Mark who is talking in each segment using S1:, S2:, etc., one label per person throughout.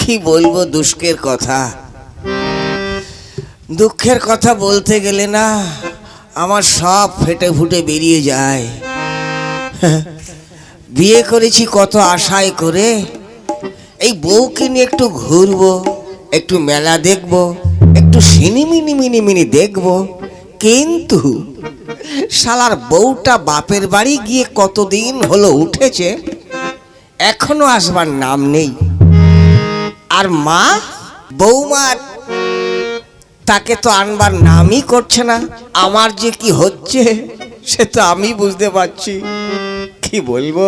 S1: কি বলব দুষ্কের কথা? দুঃখের কথা বলতে গেলে না, আমার সব ফেটে ফুটে বেরিয়ে যায়। বিয়ে করেছি কত আশায় করে, এই বউকে নিয়ে একটু ঘুরবো, একটু মেলা দেখব, একটু সিনিমিনি মিনি মিনি দেখব। কিন্তু শালার বউটা বাপের বাড়ি গিয়ে কতদিন হলো উঠেছে, এখনও আসবার নাম নেই। আর মা, বৌমা তাকে তো আনবার নামই করছে না। আমার যে কি হচ্ছে, সে তো আমি বুঝতে পারছি। কি বলব?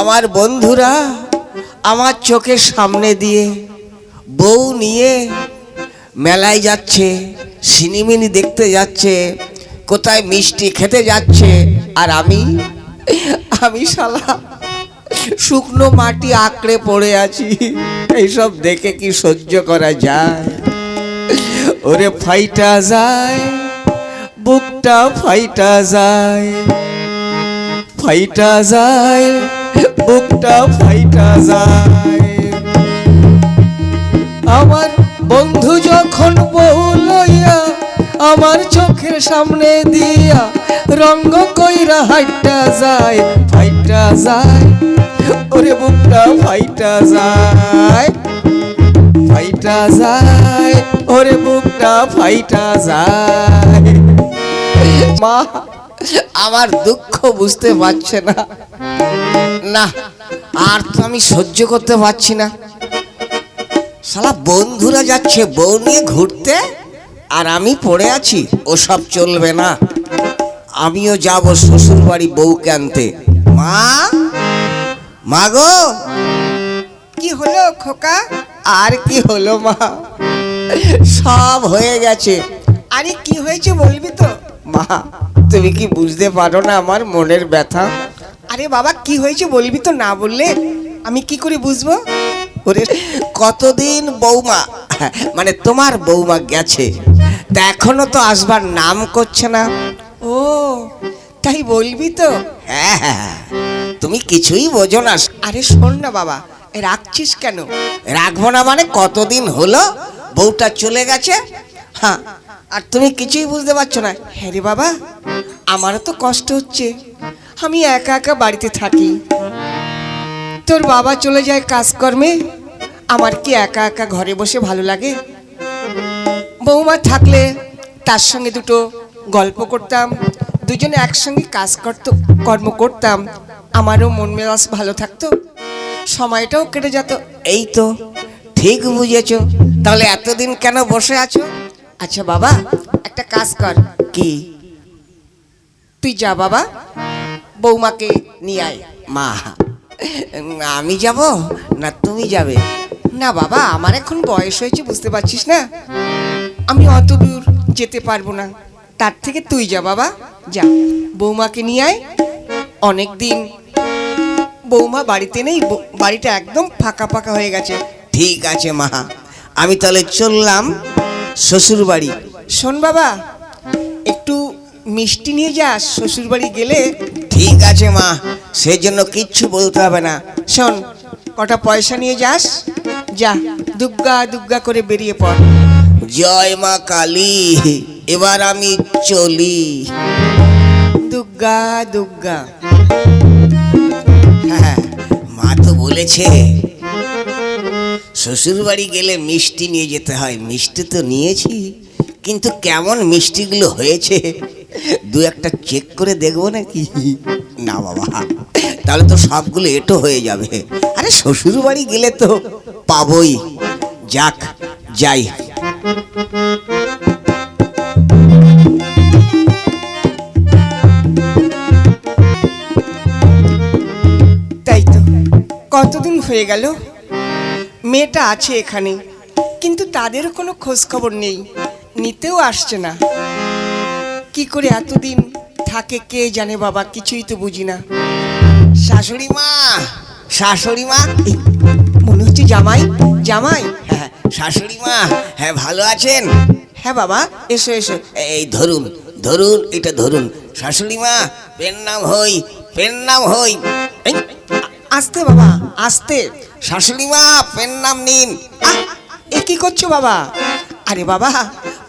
S1: আমার বন্ধুরা, আমার চোখের সামনে দিয়ে বউ নিয়ে মেলায় যাচ্ছে, সিনিমিনি দেখতে যাচ্ছে, কোথায় মিষ্টি খেতে যাচ্ছে, আর আমি আমি শালা শুকনো মাটি আঁকড়ে পড়ে আছি। এইসব দেখে কি সহ্য করা যায়? ওরে ফাইটা যায়, বুকটা ফাইটা যায়। ফাইটা যায়, বুকটা ফাইটা যায়। আমার বন্ধু যখন বউ লইয়া আমার চোখের সামনে দিয়া রঙ্গ কইরা হাইটা যায়, ফাইটা যায়। ওরে বুকটা ফাইটা যায় ফাইটা যায়, ওরে বুকটা ফাইটা যায়। মা, আমার দুঃখ বুঝতে পারছে না। না, আর তো আমি সহ্য করতে পারছি না। শালা, বন্ধুরা যাচ্ছে, বউ নিয়ে ঘুরতে, আর আমি পড়ে আছি, ওসব চলবে না। আমিও যাব শ্বশুর বাড়ি বউকে আনতে। মা? মা গো
S2: কি হলো খোকা?
S1: আর কি হলো মা? সব হয়ে গেছে।
S2: আরে কি হয়েছে বলবি তো?
S1: মা তুমি কি বুঝতে পারো না আমার মনের ব্যথা?
S2: আরে বাবা কি হয়েছে বলবি তো না বললে? আমি কি করে বুঝব?
S1: ওরে কতদিন বৌমা মানে তোমার বৌমা গেছে তা এখনও তো আসবার নাম করছে না।
S2: ও তাই বলবি তো?
S1: হ্যাঁ হ্যাঁ তুমি কিছুই বোঝো না।
S2: আরে শোন না বাবা রাখছিস কেন?
S1: রাখব না মানে কতদিন হলো? বউটা চলে গেছে? হ্যাঁ আর তুমি কিছুই বুঝতে পারছ না।
S2: হ্যাঁ রে বাবা আমারও তো কষ্ট হচ্ছে। আমি একা একা বাড়িতে থাকি। তোর বাবা চলে যায় কাজকর্মে। আমার কি একা একা ঘরে বসে ভালো লাগে? বৌমা থাকলে তার সঙ্গে দুটো গল্প করতাম। দুজনে একসঙ্গে কাজ করত কর্ম করতাম। আমারও মন মেজাজ ভালো থাকতো। সময়টাও কেটে যেত।
S1: এই তো ঠিক বুঝেছ। তাহলে এতদিন কেন বসে আছো?
S2: আচ্ছা বাবা একটা কাজ কর।
S1: কি?
S2: তুই যা বাবা বৌমাকে নিয়ে আয়।
S1: মা আমি যাব না তুমি যাবে?
S2: না বাবা আমার এখন বয়স হয়েছে বুঝতে পারছিস না? আমি অত দূর যেতে পারব না। তার থেকে তুই যা বাবা। যা বৌমাকে নিয়ে আয়। অনেক দিন বৌমা বাড়িতে নেই বাড়িটা একদম ফাঁকা ফাঁকা হয়ে গেছে।
S1: ঠিক আছে মা। আমি তাহলে চললাম শ্বশুর বাড়ি
S2: শোন বাবা একটু মিষ্টি নিয়ে যাস শ্বশুর বাড়ি গেলে।
S1: ঠিক আছে মা। সেই জন্য কিচ্ছু বলতে হবে না।
S2: শোন কটা পয়সা নিয়ে যাস। যা দুগ্গা দুগ্গা করে বেরিয়ে পড়।
S1: জয় মা কালী এবার আমি চলি।
S2: দুগ্গা দুগ্গা।
S1: হ্যাঁ মা তো বলেছে শ্বশুর বাড়ি গেলে মিষ্টি নিয়ে যেতে হয়। মিষ্টি তো নিয়েছি কিন্তু কেমন মিষ্টিগুলো হয়েছে? দু একটা চেক করে দেখব নাকি? না বাবা তাহলে তো সবগুলো এটো হয়ে যাবে। আরে শ্বশুর বাড়ি গেলে তো পাবই। যাক যাই।
S2: কতদিন হয়ে গেল? মেয়েটা আছে এখানে, কিন্তু তাদেরও কোনো খোঁজ খবর নেই, নিতেও আসছে না। কি করে এতদিন থাকে কে জানে বাবা, কিছুই তো বুঝি না।
S1: শাশুড়ি মা শাশুড়ি মা
S2: হচ্ছে জামাই জামাই।
S1: হ্যাঁ শাশুড়ি মা হ্যাঁ ভালো আছেন?
S2: হ্যাঁ বাবা এসো এসো।
S1: এই ধরুন ধরুন এটা ধরুন। শাশুড়ি মা পেন নাম হই পেন নাম হই।
S2: আস্তে বাবা আস্তে।
S1: শাশুড়ি মা পেন নাম নিন।
S2: এ কি করছ বাবা? আরে বাবা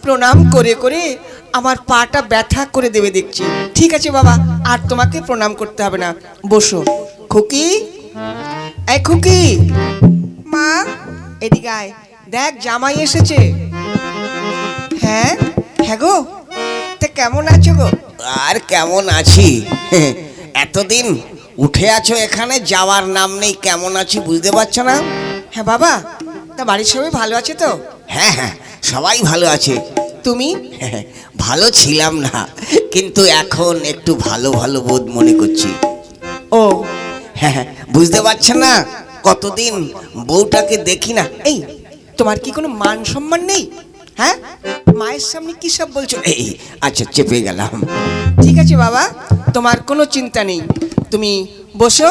S2: প্রণাম করে করে আমার পাটা ব্যথা করে দেবে দেখছি। ঠিক আছে বাবা আর তোমাকে প্রণাম করতে হবে না। বসো। খুকি? এই খুকি! মা এদিকে আয় দেখ জামাই এসেছে। হ্যাঁ? হ্যাঁ গো। তা কেমন আছো গো?
S1: আর কেমন আছি? এতদিন উঠে আছো এখানে যাওয়ার নাম নেই কেমন আছি বুঝতে পারছ না?
S2: হ্যাঁ বাবা তা বাড়ির সবাই ভালো আছে তো?
S1: হ্যাঁ হ্যাঁ সবাই ভালো আছে।
S2: তুমি?
S1: ভালো ছিলাম না কিন্তু এখন একটু ভালো ভালো বোধ মনে করছি।
S2: ও।
S1: হ্যাঁ হ্যাঁ, বুঝতে পারছেন না? কতদিন বউটাকে দেখি না?
S2: এই, তোমার কি কোনো মান সম্মান নেই? হ্যাঁ? মায়ের সামনে কি সব বলছো?
S1: এই আচ্ছা চেপে গেলাম।
S2: ঠিক আছে বাবা, তোমার কোনো চিন্তা নেই। তুমি বসো,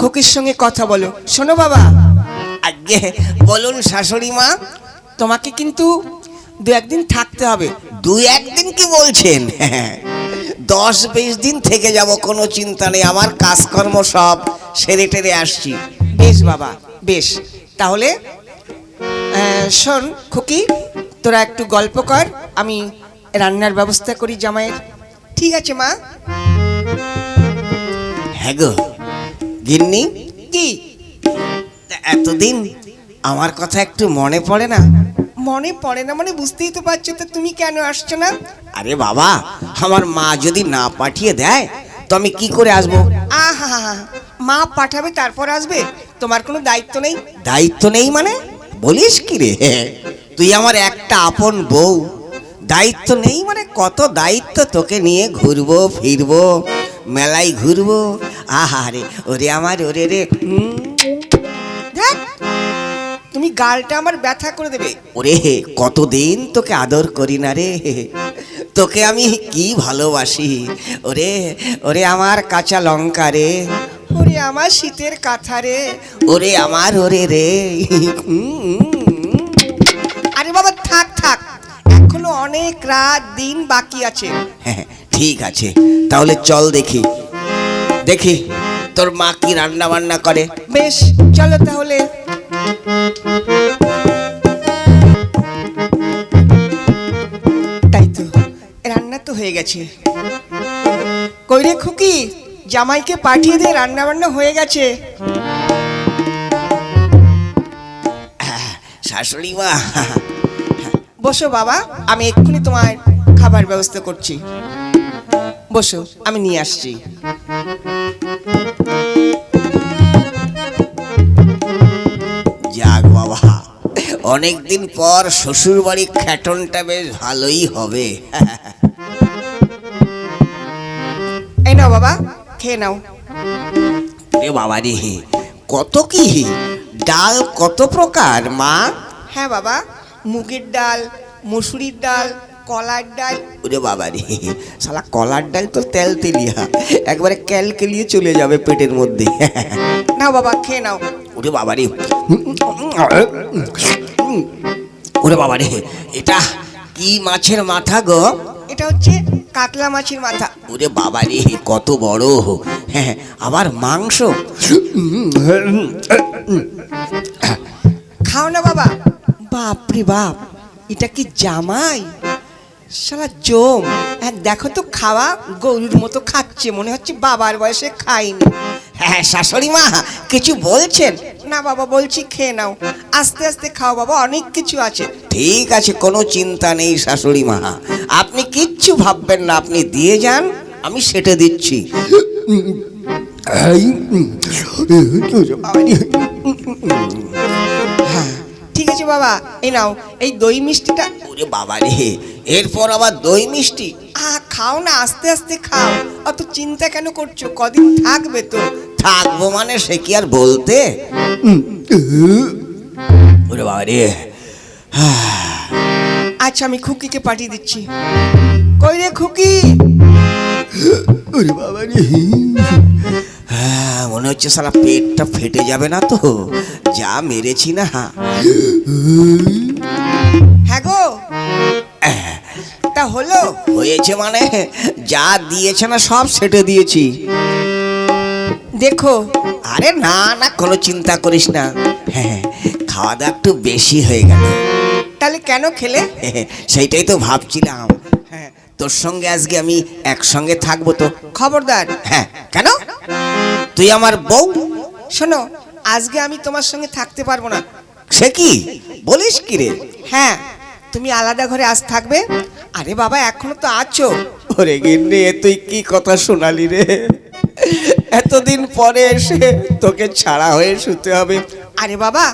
S2: খুকির সঙ্গে কথা বলো। শোনো বাবা।
S1: আগে বলুন শাশুড়ি মা,
S2: তোমাকে কিন্তু দু একদিন থাকতে হবে।
S1: দু একদিন কি বলছেন? দশ বিশ দিন থেকে যাব, কোনো চিন্তা নেই। আমার কাজকর্ম সব সেরে টেরে আসছি।
S2: বেশ বাবা বেশ। তাহলে শোন খুকি তোরা একটু গল্প কর আমি রান্নার ব্যবস্থা করি জামাইয়ের। ঠিক আছে মা।
S1: হ্যাঁ গো গিন্নি।
S2: কি?
S1: তা এতদিন আমার কথা একটু মনে পড়ে না।
S2: মনে পড়ে না মানে বুঝতেই তো পারছ তো তুমি কেন আসছো না?
S1: আরে বাবা আমার মা যদি না পাঠিয়ে দেয় তো আমি কি করে আসব?
S2: আহা মা পাঠাবে তারপর আসবে। তোমার কোনো দায়িত্ব নেই?
S1: দায়িত্ব নেই মানে? বলিস কি রে? তুই আমার একটা আপন বউ। দায়িত্ব নেই মানে কত দায়িত্ব তোকে নিয়ে ঘুরবো ফিরবো মেলায় ঘুরবো। আহারে ওরে আমার ওরে রে।
S2: দেখ তুমি গালটা আমার ব্যথা করে দেবে।
S1: ওরে কতদিন তোকে আদর করি না রে? তোকে আমি কি ভালোবাসি? ওরে ওরে আমার কাঁচা লঙ্কা রে।
S2: ওরে আমার শীতের কাঁথা রে।
S1: ওরে আমার ওরে রে।
S2: আরে বাবা থাক থাক। এখনও অনেক রাত দিন বাকি আছে।
S1: হ্যাঁ ঠিক আছে। তাহলে চল দেখি। দেখি তোর মা কি রান্না বান্না করে?
S2: বেশ চলো তাহলে। তাই তো রান্না তো হয়ে গেছে। কইরে খুকি? জামাইকে পাঠিয়ে দিয়ে রান্না বান্না হয়ে গেছে।
S1: শাশুড়ি মা।
S2: বসো বাবা আমি এক্ষুনি তোমার খাবার ব্যবস্থা করছি। বসো আমি নিয়ে আসছি।
S1: যাক বাবা অনেকদিন পর শ্বশুর বাড়ি খ্যাটনটা বেশ ভালোই হবে।
S2: এই নাও বাবা খেয়ে নাও।
S1: রে বাবা রে কত কি ডাল কত প্রকার মা?
S2: হ্যাঁ বাবা মুগের ডাল মুসুরির ডাল কলার ডাল।
S1: ওরে বাবা রে শালা কলার ডাল তো তেল তেলিয়া একবারে ক্যালকেলিয়ে চলে যাবে পেটের মধ্যে।
S2: নাও বাবা খেয়ে নাও।
S1: ওরে বাবা রে ওরে বাবা রে এটা কি মাছের মাথা গো?
S2: এটা হচ্ছে কাতলা মাছের মাথা।
S1: ওরে বাবা রে কত বড়। হ্যাঁ আবার মাংস?
S2: খাও না বাবা। বাপরে বাপ এটা কি জামাই? শালা জম। হ্যাঁ দেখো তো খাওয়া গরুর মতো খাচ্ছে মনে হচ্ছে বাবার বয়সে খাইনি।
S1: হ্যাঁ শাশুড়ি মা কিছু বলছেন?
S2: না বাবা বলছি খেয়ে নাও। আস্তে আস্তে খাও বাবা অনেক কিছু আছে।
S1: ঠিক আছে কোনো চিন্তা নেই শাশুড়ি মা। আপনি কিচ্ছু ভাববেন না আপনি দিয়ে যান আমি সেটা দিচ্ছি।
S2: ঠিক আছে বাবা এই নাও। এই দই মিষ্টিটা
S1: ওরে বাবা রে। এরপর আবার দই মিষ্টি।
S2: আ খাও না আস্তে আস্তে খাও। অত চিন্তা কেন করছ? কদিন থাকবে তো।
S1: থাকব মানে সে কি আর বলতে? ওরে বাবা রে।
S2: আচ্ছা আমি খুকিকে পাঠিয়ে দিচ্ছি। কই রে খুকি?
S1: ওরে বাবা রে। হ্যাঁ, মনে হচ্ছে সারা পেটটা ফেটে যাবে না তো। যা মেরেছি না।
S2: হ্যাঁ গো। তা হলো।
S1: হয়েছে মানে যা দিয়েছে না সব সেটে দিয়েছি।
S2: দেখো।
S1: আরে না না কোনো চিন্তা করিস না। হ্যাঁ খাওয়া দাওয়া একটু বেশি হয়ে গেল।
S2: তাহলে কেন খেলে?
S1: সেইটাই তো ভাবছিলাম। হ্যাঁ তোর সঙ্গে আজকে আমি একসঙ্গে থাকব তো।
S2: খবরদার।
S1: হ্যাঁ কেন? তুই আমার বউ?
S2: শোনো আজকে আমি তোমার সঙ্গে থাকতে পারব না।
S1: সে কি? বলিস কি রে?
S2: হ্যাঁ তুমি আলাদা ঘরে আজ থাকবে? আরে বাবা এখনও তো আছো।
S1: ওরে গিন্নি তুই কি কথা শোনালি রে? এতদিন পরে এসে তোকে ছাড়া হয়ে শুতে হবে।
S2: আরে বাবা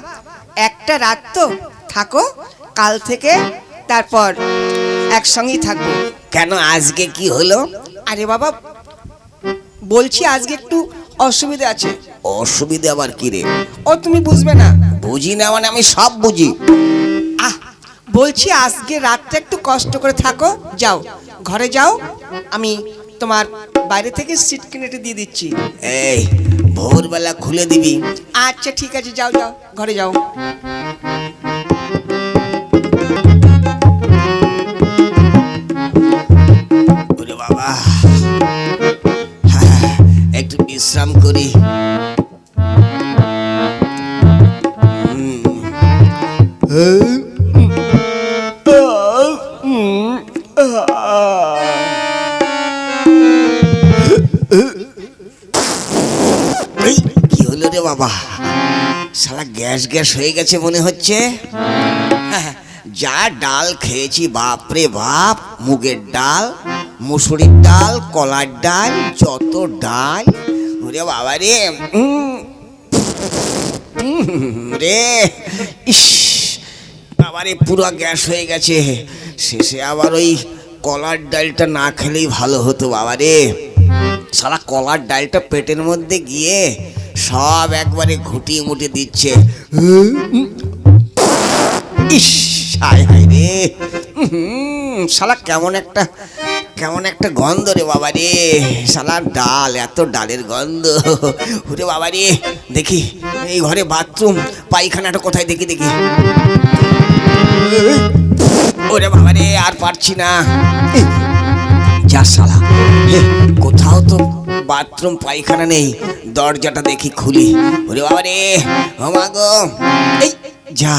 S2: একটা রাত তো থাকো কাল থেকে তারপর একসঙ্গেই থাকব।
S1: কেন আজকে কি হলো?
S2: আরে বাবা বলছি আজকে একটু অসুবিধা আছে।
S1: অসুবিধা আবার কি রে?
S2: ও তুমি বুঝবে না।
S1: বুঝি না মানে আমি সব বুঝি।
S2: বলছি আজকে রাতটা একটু কষ্ট করে থাকো যাও। ঘরে যাও আমি তোমার বাইরে থেকে সিট কিনে দিয়ে দিচ্ছি।
S1: এই ভোরবেলা খুলে দিবি।
S2: আচ্ছা ঠিক আছে যাও যাও ঘরে যাও।
S1: বাবা হ্যাঁ, একটু বিশ্রাম করি। গ্যাস গ্যাস হয়ে গেছে মনে হচ্ছে। যা ডাল খেয়েছি বাপ রে বাপ, মুগের ডাল, মুসুরির ডাল, কলার ডাল, যত ডাল। ওরে বাবা রে রে, ইস, বাবা রে, পুরো গ্যাস হয়ে গেছে। শেষে আবার ওই কলার ডালটা না খেলেই ভালো হতো বাবা রে। সারা কলার ডালটা পেটের মধ্যে গিয়ে সব একবারে ঘুটিয়ে মুটিয়ে দিচ্ছে। ইস, হায় হায় রে। শালা কেমন একটা কেমন একটা গন্ধ রে বাবা রে। শালার ডাল, এত ডালের গন্ধ। ওরে বাবা রে, দেখি, এই ঘরে বাথরুম, পায়খানাটা কোথায়? দেখি দেখি। ওরে বাবা রে, আর পারছি না। যা শালা। কোথাও তো বাথরুম, পায়খানা নেই। দরজাটা দেখি খুলি। ওরে বাবা রে ও মা গো, এই যা।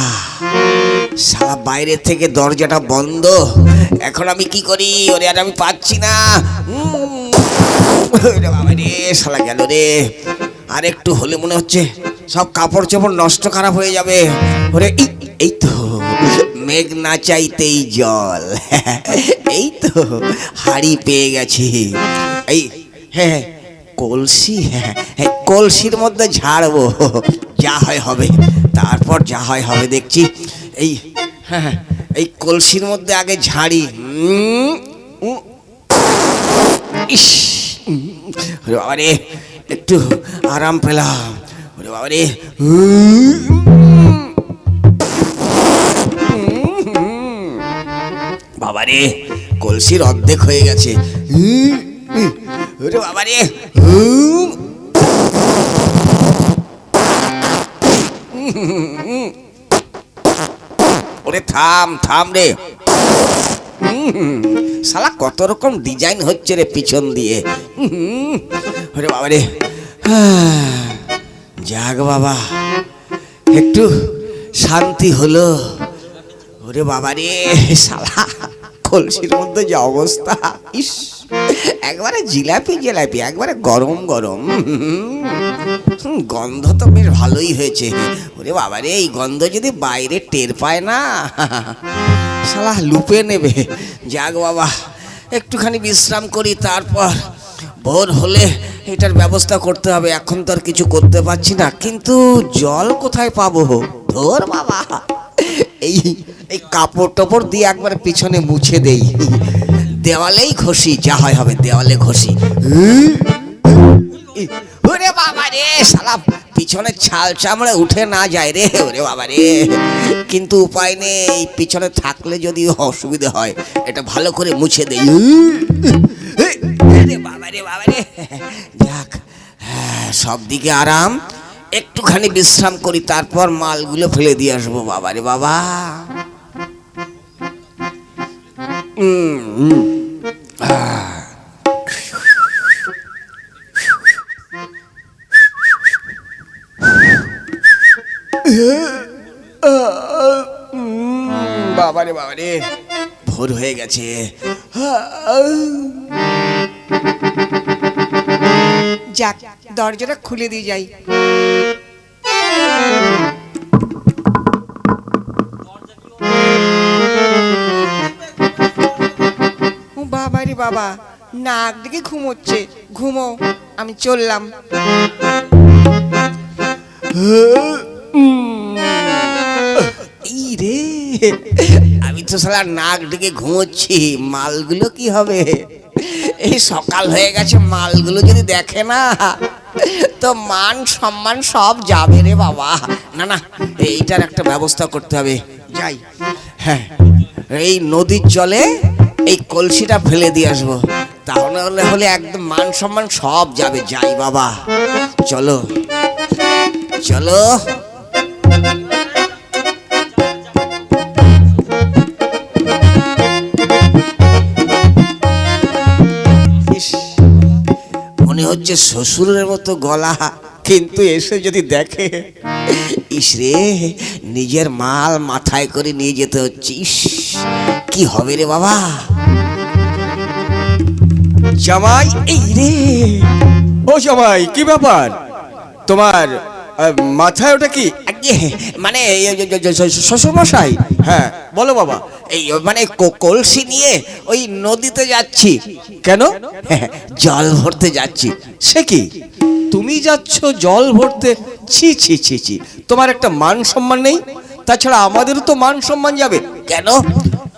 S1: শালা বাইরে থেকে দরজাটা বন্ধ। এখন আমি কি করি? ওরে, আর আমি পাচ্ছি না। ওরে বাবা রে শালা গেল রে। আর একটু হলে মনে হচ্ছে সব কাপড় চোপড় নষ্ট খারাপ হয়ে যাবে। ওরে, এই তো, মেঘ না চাইতেই জল। এই তো, হাড়ি পেয়ে গেছি। এই হ্যাঁ। কলসি হ্যাঁ হ্যাঁ, কলসির মধ্যে ঝাড়বো যা হয় হবে তারপর যা হয় হবে দেখছি এই হ্যাঁ হ্যাঁ, এই কলসির মধ্যে আগে ঝাড়ি ইস ওরে একটু আরাম পেলাম ওরে বাবা রে কলসির অর্ধেক হয়ে গেছে ওরে থাম থাম রে শালা কত রকম ডিজাইন হচ্ছে রে পিছন দিয়ে ওরে বাবা রে যাক বাবা একটু শান্তি হলো ওরে বাবা রে শালা কলসির মধ্যে যে অবস্থা ইস একবারে জিলাপি জিলাপি, একবারে গরম গরম। গন্ধ তো বেশ ভালোই হয়েছে। ওরে বাবা রে এই গন্ধ যদি বাইরে টের পায় না, শালা লুপে নেবে। যাক বাবা, একটুখানি বিশ্রাম করি, তারপর ভোর হলে এটার ব্যবস্থা করতে হবে। এখন তো আর কিছু করতে পারছি না, কিন্তু জল কোথায় পাবো? ধর বাবা। এই এই কাপড় টাপড় দিয়ে একবার পিছনে মুছে দেই। দেওয়ালেই ঘষি যা হয় হবে দেওয়ালে ঘষি। ওরে বাবা রে শালা পিছনে ছাল চামড়ে উঠে না যায় রে ওরে বাবা রে। কিন্তু উপায় নেই পিছনে থাকলে যদি অসুবিধা হয় এটা ভালো করে মুছে দেই রে বাবা রে বাবা রে। যাক হ্যাঁ, সব দিকে আরাম একটুখানি বিশ্রাম করি তারপর মালগুলো ফেলে দিয়ে আসব বাবা রে বাবা। বাবারে বাবারে। ভোর হয়ে গেছে।
S2: যাক দরজাটা খুলে দিয়ে যাই। রে বাবা। নাক দিকে ঘুমোচ্ছে। ঘুমো, আমি চললাম।
S1: রে, আমি তো সালা নাক ডেকে ঘুমোচ্ছি। মালগুলো কি হবে? এই সকাল হয়ে গেছে, মালগুলো যদি দেখে না, তো মান সম্মান সব যাবে রে বাবা। না না, এইটার একটা ব্যবস্থা করতে হবে। যাই। হ্যাঁ এই নদীর জলে এই কলসিটা ফেলে দিয়ে আসব। তাহলে হলে হলে একদম মান সম্মান সব যাবে। যাই বাবা। চলো। চলো। মনে হচ্ছে শ্বশুরের মতো গলা। কিন্তু এসে যদি দেখে ইসরে নিজের মাল মাথায় করে নিয়ে যেতে হচ্ছে কি হবে রে বাবা?
S3: জামাই,
S1: এই রে,
S3: ও জামাই, কি ব্যাপার? তোমার মাথায় ওটা কি?
S1: মানে শ্বশুর মশাই
S3: হ্যাঁ। বলো বাবা
S1: এই মানে কলসি নিয়ে ওই নদীতে যাচ্ছি।
S3: কেন?
S1: জল ভরতে যাচ্ছি।
S3: সে কি? তুমি যাচ্ছ জল ভরতে? ছি ছি ছি ছি। তোমার একটা মান সম্মান নেই? তাছাড়া আমাদেরও তো মান সম্মান যাবে।
S1: কেন?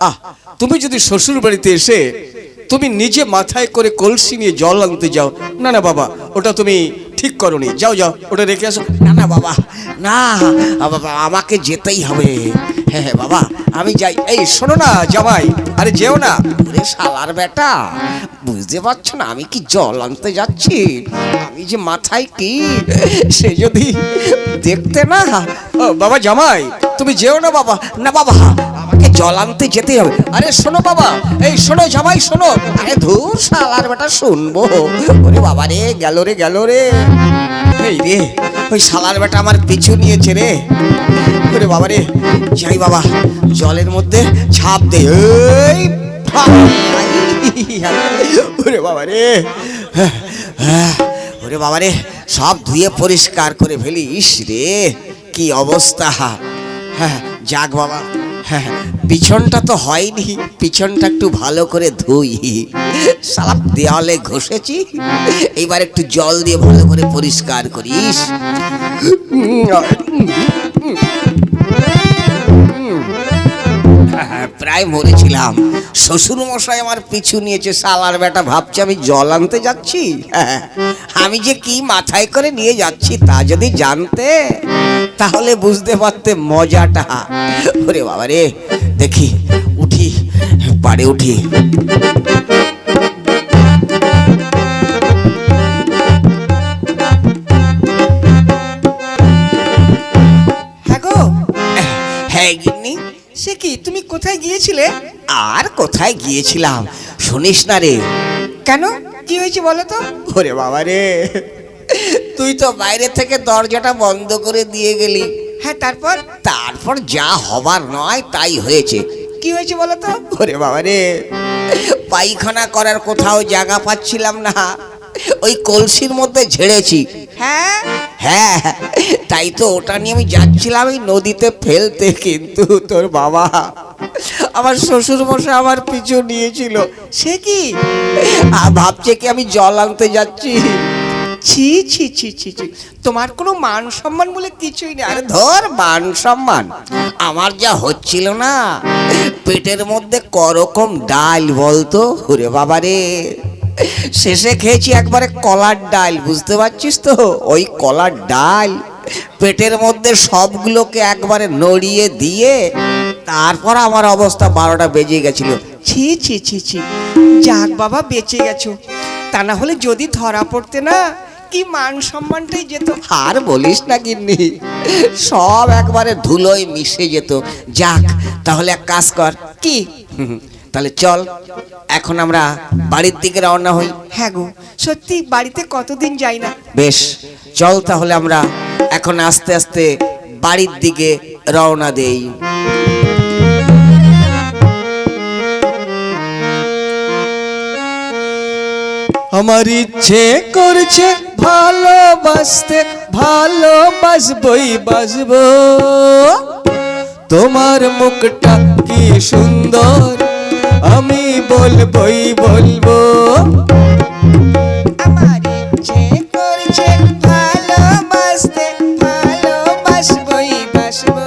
S3: আহ তুমি যদি শ্বশুর বাড়িতে এসে তুমি নিজে মাথায় করে কলসি নিয়ে জল আনতে যাও। না না, বাবা, ওটা তুমি ঠিক করনি। যাও যাও, ওটা রেখে আসো।
S1: না না, বাবা না, বাবা, আমাকে যেতেই হবে। হ্যাঁ হ্যাঁ বাবা, আমি যাই।
S3: এই, শোনো না, জামাই। আরে, যেও না।
S1: ওরে শালার বেটা, বুঝতে পারছ না, আমি কি জল আনতে যাচ্ছি? আমি যে মাথায় কি, সে যদি দেখতে না।
S3: বাবা, জামাই, তুমি যেও না, বাবা।
S1: না, বাবা, আমাকে জল আনতে যেতে হবে।
S3: আরে, শোনো, বাবা, এই, শোনো, জামাই, শোনো।
S1: আরে, ধুর, শালার বেটা, শুনব। ওরে বাবা রে, গেল রে গেল রে। এই রে ওই সালার বেটা আমার পিছু নিয়েছে রে। ওরে বাবা রে, যাই বাবা, জলের মধ্যে ছাপ দে। এই ওরে বাবা রে ওরে বাবা রে, সব ধুয়ে পরিষ্কার করে ফেলিস রে। কি অবস্থা? হ্যাঁ যাক বাবা। পিছনটা তো হয়নি, পিছনটা একটু ভালো করে ধুই। সালাপ দেওয়ালে ঘষেছি, এবার একটু জল দিয়ে ভালো করে পরিষ্কার করিস প্রায় মরেছিলাম শ্বশুর মশাই আমার পিছু নিয়েছে সালার বেটা ভাবছে আমি জল আনতে যাচ্ছি? আমি যে কি মাথায় করে নিয়ে যাচ্ছি তা যদি জানতে, তাহলে বুঝতে পারতে মজাটা। ওরে বাবা রে, দেখি, উঠি পাড়ে উঠি।
S2: হ্যাঁ
S1: হ্যাঁ
S2: সে কি? তুমি কোথায় গিয়েছিলে?
S1: আর কোথায় গিয়েছিলাম? শুনিস না রে।
S2: কেন? কি হয়েছে বলো তো?
S1: ওরে বাবা রে। তুই তো বাইরে থেকে দরজাটা বন্ধ করে দিয়ে গেলি।
S2: হ্যাঁ তারপর?
S1: তারপর যা হবার নয় তাই হয়েছে।
S2: কি হয়েছে বলো তো?
S1: ওরে বাবা রে। পায়খানা করার কোথাও জায়গা পাচ্ছিলাম না। ওই কলসির মধ্যে ঝেড়েছি।
S2: হ্যাঁ?
S1: হ্যাঁ তাই তো ওটা নিয়ে আমি যাচ্ছিলাম এই নদীতে ফেলতে কিন্তু তোর বাবা আমার শ্বশুর মশাই আমার পিছু নিয়েছিল।
S2: সে কি?
S1: ভাবছে কি আমি জল আনতে যাচ্ছি?
S2: ছি ছি ছি ছি ছি। তোমার কোনো মান সম্মান বলে কিছুই নেই।
S1: আরে
S2: আরে
S1: ধর মান সম্মান। আমার যা হচ্ছিল না পেটের মধ্যে করকম ডাল বলতো। ওরে বাবা রে শেষে খেয়েছি একবারে কলার ডাল, বুঝতে পারছিস তো? ওই কলার ডাল পেটের মধ্যে সবগুলোকে একবারে নড়িয়ে দিয়ে তারপর আমার অবস্থা বারোটা বেজে গেছিল।
S2: ছি ছি ছি ছি। যাক বাবা, বেঁচে গেছো। তা না হলে যদি ধরা পড়তে না, কি মান সম্মানটাই যেত?
S1: আর বলিস না গিন্নি, সব একবারে ধুলোয় মিশে যেত। যাক, তাহলে এক কাজ কর।
S2: কি?
S1: তাহলে চল এখন আমরা বাড়ির দিকে রওনা হই।
S2: হ্যাঁ গো সত্যি বাড়িতে কতদিন যাই না?
S1: বেশ চল তাহলে আমরা এখন আস্তে আস্তে
S4: বাড়ির দিকে রওনা দেই।
S1: আমার ইচ্ছে করছে ভালোবাসতে ভালোবাসবই বাসবো। তোমার মুখটা কি সুন্দর? আমি বলবই বলব
S2: আমার ইচ্ছে করছে ভালোবাসতে ভালোবাসবই বাসবো।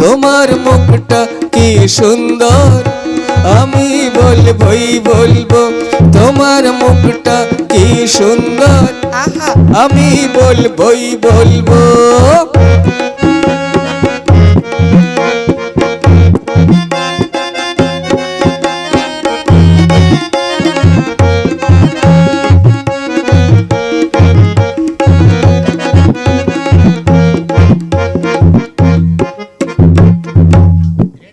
S1: তোমার মুখটা কি সুন্দর আমি বলবই বলব তোমার মুখটা কি সুন্দর আমি বলবই বলব।